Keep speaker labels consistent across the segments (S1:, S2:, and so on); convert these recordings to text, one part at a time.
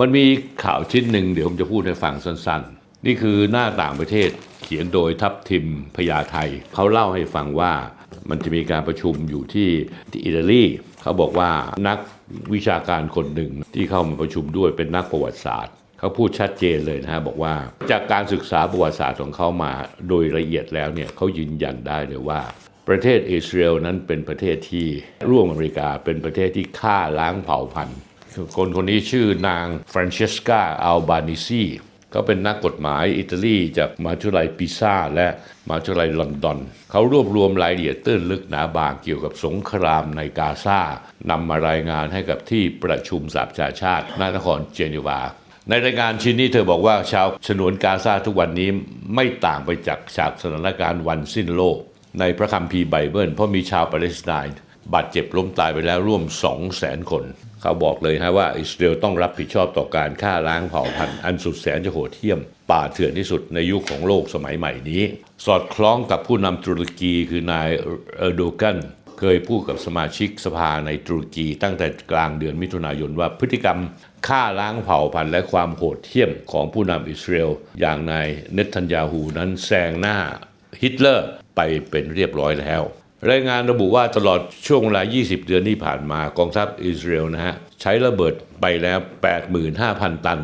S1: มันมีข่าวชิ้นหนึ่งเดี๋ยวผมจะพูดให้ฟังสั้นๆ นี่คือหน้าต่างประเทศเขียนโดยทัพทิมพญาไทย เขาเล่าให้ฟังว่ามันจะมีการประชุมอยู่ที่ที่อิตาลีเขาบอกว่านักวิชาการคนหนึ่งที่เข้ามาประชุมด้วยเป็นนักประวัติศาสตร์ เขาพูดชัดเจนเลยนะฮะบอกว่าจากการศึกษาประวัติศาสตร์ของเขามาโดยละเอียดแล้วเนี่ยเขายืนยันได้เลยว่า ประเทศอิสราเอลนั้นเป็นประเทศที่ร่วมอเมริกาเป็นประเทศที่ฆ่าล้างเผ่าพันธุ์ คนคนนี้ชื่อนางฟรานเชสกาอัลบานิซีเขาเป็นนักกฎหมายอิตาลีจากมหาวิทยาลัยปิซาและมหาวิทยาลัยลอนดอน เขารวบรวมรายละเอียดตื้นลึกหนาบางเกี่ยวกับสงครามในกาซานำมารายงานให้กับที่ประชุมสหประชาชาติณนครเจนีวา ในรายงานชิ้นนี้เธอบอกว่าชาวฉนวนกาซาทุกวันนี้ไม่ต่างไปจากจากสถานการณ์วันสิ้นโลก ในพระคัมภีร์ไบเบิลเพราะมีชาวปาเลสไตน์ บาดเจ็บล้มตายไปแล้วร่วม 2 0 0แสนคน เขาบอกเลยฮะว่าอิสราเอลต้องรับผิดชอบต่อการฆ่าล้างเผ่าพันธุ์อันสุดแสนจะโหดเหี้ยม ป่าเถื่อนที่สุดในยุคของโลกสมัยใหม่นี้ สอดคล้องกับผู้นำตุรกีคือนายเออร์โดกันเคยพูดกับสมาชิกสภาในตุรกีตั้งแต่กลางเดือนมิถุนายนว่าพฤติกรรมฆ่าล้างเผ่าพันธุ์และความโหดเหี้ยมของผู้นำอิสราเอลอย่างนายเนทันยาฮูนั้นแซงหน้าฮิตเลอร์ไปเป็นเรียบร้อยแล้ว รายงานระบุว่าตลอดช่วงเวลา 20 เดือนที่ผ่านมากองทัพอิสราเอลนะฮะใช้ระเบิดไปแล้ว 85,000 ตัน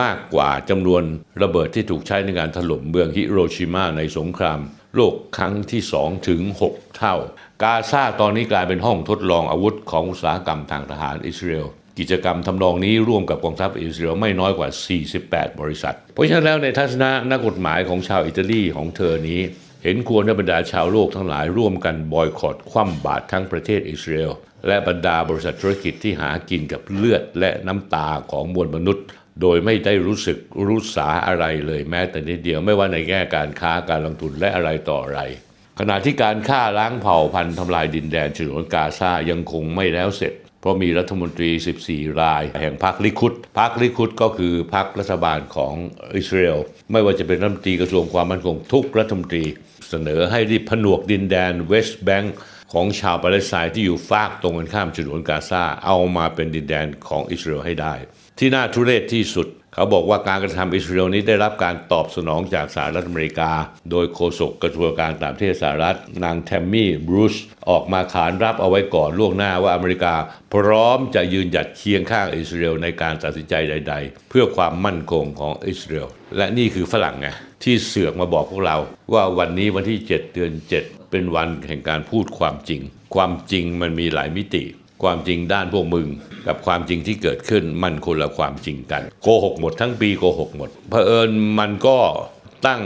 S1: มากกว่าจำนวนระเบิดที่ถูกใช้ในการถล่มเมืองฮิโรชิมาในสงคราม โลกครั้งที่ 2 ถึง 6 เท่า กาซาตอนนี้กลายเป็นห้องทดลองอาวุธของอุตสาหกรรมทางทหารอิสราเอลกิจกรรมทำนองนี้ร่วมกับกองทัพอิสราเอลไม่น้อยกว่า 48 บริษัท เพราะฉะนั้นแล้วในทัศนะนักกฎหมายของชาวอิตาลีของเธอนี้ เห็นควรให้บรรดาชาวโลกทั้งหลายร่วมกันบอยคอรตคว่ำบาตรทั้งประเทศอิสราเอลและบรรดาบริษัทธุรกิจที่หากินกับเลือดและน้ำตาของมวลมนุษย์ โดยไม่ได้รู้สึกรู้สาอะไรเลยแม้แต่นิดเดียวไม่ว่าในแง่การค้าการลงทุนและอะไรต่ออะไร ขณะที่การฆ่าล้างเผ่าพันธุ์ทำลายดินแดนฉนวนกาซายังคงไม่แล้วเสร็จ เพราะมีรัฐมนตรี 14 ราย แห่งพรรคลิคุดพรรคลิคุดก็คือพรรครัฐบาลของอิสราเอลไม่ว่าจะเป็นรัฐมนตรีกระทรวงความมั่นคงทุกรัฐมนตรี เสนอให้รีบผนวกดินแดนเวสต์แบงก์ ของชาวปาเลสไตน์ที่อยู่ฝากตรงกันข้ามฉนวนกาซาเอามาเป็นดินแดนของอิสราเอลให้ได้ ที่น่าทุเรศที่สุด เขาบอกว่าการกระทำอิสราเอลนี้ได้รับการตอบสนองจากสหรัฐอเมริกา โดยโฆษกกระทรวงการต่างประเทศสหรัฐ นางแทมมี่บรูซออกมาขานรับเอาไว้ก่อนล่วงหน้าว่าอเมริกา พร้อมจะยืนหยัดเคียงข้างอิสราเอลในการตัดสินใจใด ๆ เพื่อความมั่นคงของอิสราเอลและนี่คือฝรั่งไงที่เสือกมาบอกพวกเรา ว่าวันนี้วันที่ 7 เดือน 7 เป็นวันแห่งการพูดความจริง ความจริงมันมีหลายมิติ ความจริงด้านพวกมึง กับความจริงที่เกิดขึ้นมันคนละความจริงกัน โกหกหมดทั้งปีโกหกหมดเผอิญมันก็ตั้ง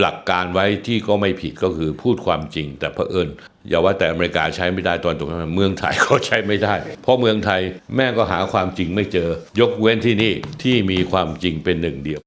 S1: หลักการไว้ที่ก็ไม่ผิดก็คือพูดความจริง แต่เผอิญอย่าว่าแต่อเมริกาใช้ไม่ได้ตอนตกนั้นเมืองไทยก็ใช้ไม่ได้ เพราะเมืองไทยแม่ก็หาความจริงไม่เจอ ยกเว้นที่นี่ที่มีความจริงเป็นหนึ่งเดียว